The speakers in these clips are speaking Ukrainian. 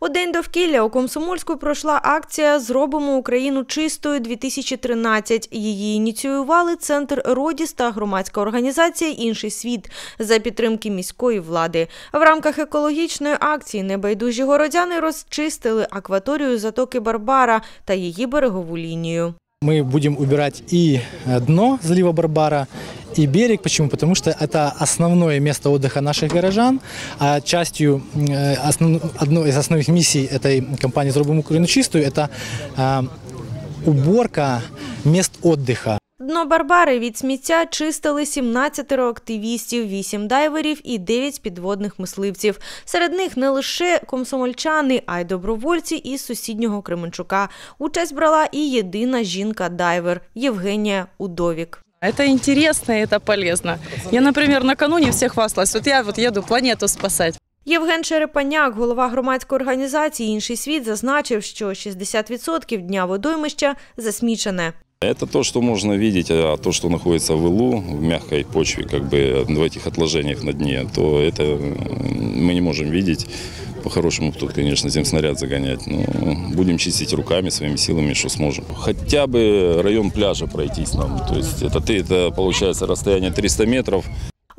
У день довкілля у Комсомольську пройшла акція Зробимо Україну чистою 2013 Її ініціювали центр Родіс та громадська організація Інший світ за підтримки міської влади. В рамках екологічної акції небайдужі городяни розчистили акваторію затоки Барбара та її берегову лінію. Мы будем убирать и э, дно залива Барбара, и берег. Почему? Потому что это основное место отдыха наших горожан. А частью, э, основ- одной из основных миссий этой компании «Зробимо Украину чистую» – это э, уборка мест отдыха. Дно Барбари від сміття чистили 17 активістів, 8 дайверів і 9 підводних мисливців. Серед них не лише комсомольчани, а й добровольці із сусіднього Кременчука. Участь брала і єдина жінка-дайвер Євгенія Удовік. Это интересно это полезно. Я, например, накануне всех хвасталась. Вот я вот еду планету спасать. Євген Черепаняк, голова громадської організації Інший світ, зазначив, що 60% дня водоймища засмічене. Это то, что можно видеть, а то, что находится в илу, в мягкой почве, как бы в этих отложениях на дне, то это м, мы не можем видеть. По-хорошему, тут, конечно, земснаряд загонять, но будем чистить руками, своими силами, что сможем. Хотя бы район пляжа пройтись нам. То есть это, ты- это получается расстояние 300 метров.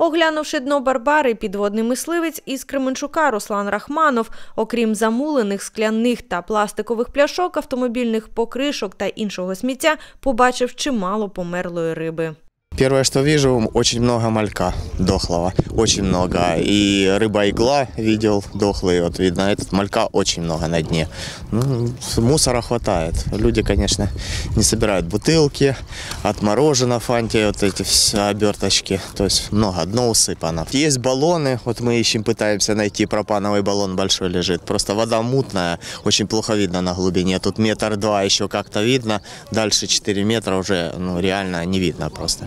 Оглянувши дно Барбари, підводний мисливець із Кременчука Руслан Рахманов, окрім замулених скляних та пластикових пляшок, автомобільних покришок та іншого сміття, побачив чимало померлої риби. Первое, что вижу, очень много малька дохлого, очень много. И рыба-игла видел дохлый, вот видно, этот малька очень много на дне. Ну, мусора хватает. Люди, конечно, не собирают бутылки, от мороженого фанти, вот эти все оберточки. То есть много, дно усыпано. Есть баллоны, вот мы ищем, пытаемся найти, пропановый баллон большой лежит. Просто вода мутная, очень плохо видно на глубине. Тут метр два еще как-то видно, дальше 4 метра уже ну, реально не видно просто.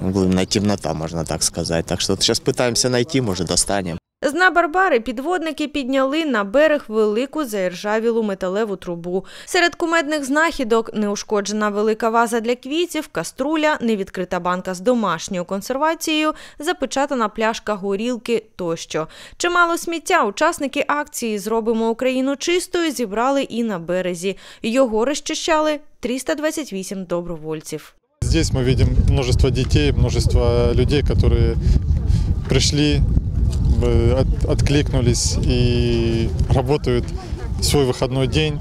Глубина темнота, можно так сказать. Так вот сейчас пытаемся найти, может, достанем. З дна Барбари підводники підняли на берег велику заіржавілу металеву трубу. Серед кумедних знахідок неушкоджена велика ваза для квітів, каструля, невідкрита банка з домашньою консервацією, запечатана пляшка горілки тощо. Чимало сміття учасники акції Зробимо Україну чистою зібрали і на березі. Його розчищали 328 добровольців. Здесь мы видим множество детей, множество людей, которые пришли, э, от- откликнулись и работают свой выходной день,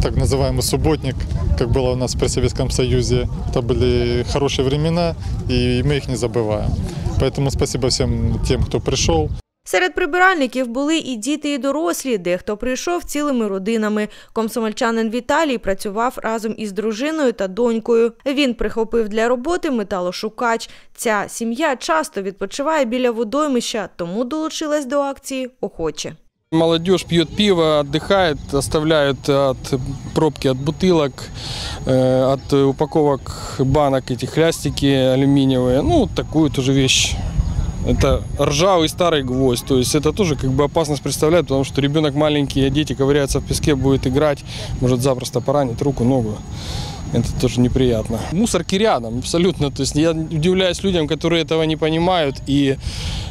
так называемый субботник, как было у нас при Советском Союзе. Это были хорошие времена, и мы их не забываем. Поэтому спасибо всем тем, кто пришел. Серед прибиральників були і діти, і дорослі, дехто прийшов цілими родинами. Комсомольчанин Віталій працював разом із дружиною та донькою. Він прихопив для роботи металошукач. Ця сім'я часто відпочиває біля водоймища, тому долучилась до акції охоче. Молодежь пьет пиво, отдыхает, оставляют от пробки от бутылок, э, от упаковок банок эти хлястики алюминиевые. Ну, вот такую тоже вещь. Это ржавый старый гвоздь. То есть это тоже как бы опасность представляет, потому что ребенок маленький, а дети ковыряются в песке, будет играть, может запросто поранить руку, ногу. Это тоже неприятно. Мусорки рядом, абсолютно. То есть я удивляюсь людям, которые этого не понимают и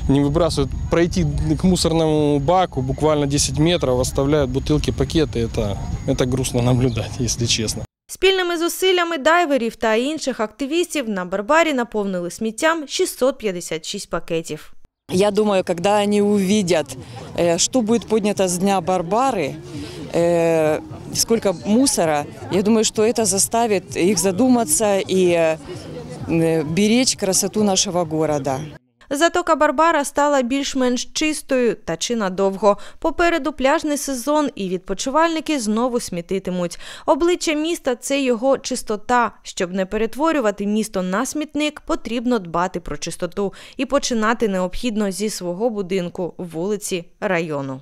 не выбрасывают. Пройти к мусорному баку буквально 10 метров, оставляют бутылки, пакеты. Это, это грустно наблюдать, если честно. Спільними зусиллями дайверів та інших активістів на Барбарі наповнили сміттям 656 пакетів. Я думаю, когда они увидят, э, что будет поднято с дня Барбары, э, сколько мусора, я думаю, что это заставит их задуматься и э, беречь красоту нашего города. Затока Барбара стала більш-менш чистою та чи надовго. Попереду пляжний сезон, і відпочивальники знову смітитимуть. Обличчя міста це його чистота. Щоб не перетворювати місто на смітник, потрібно дбати про чистоту і починати необхідно зі свого будинку, вулиці, району.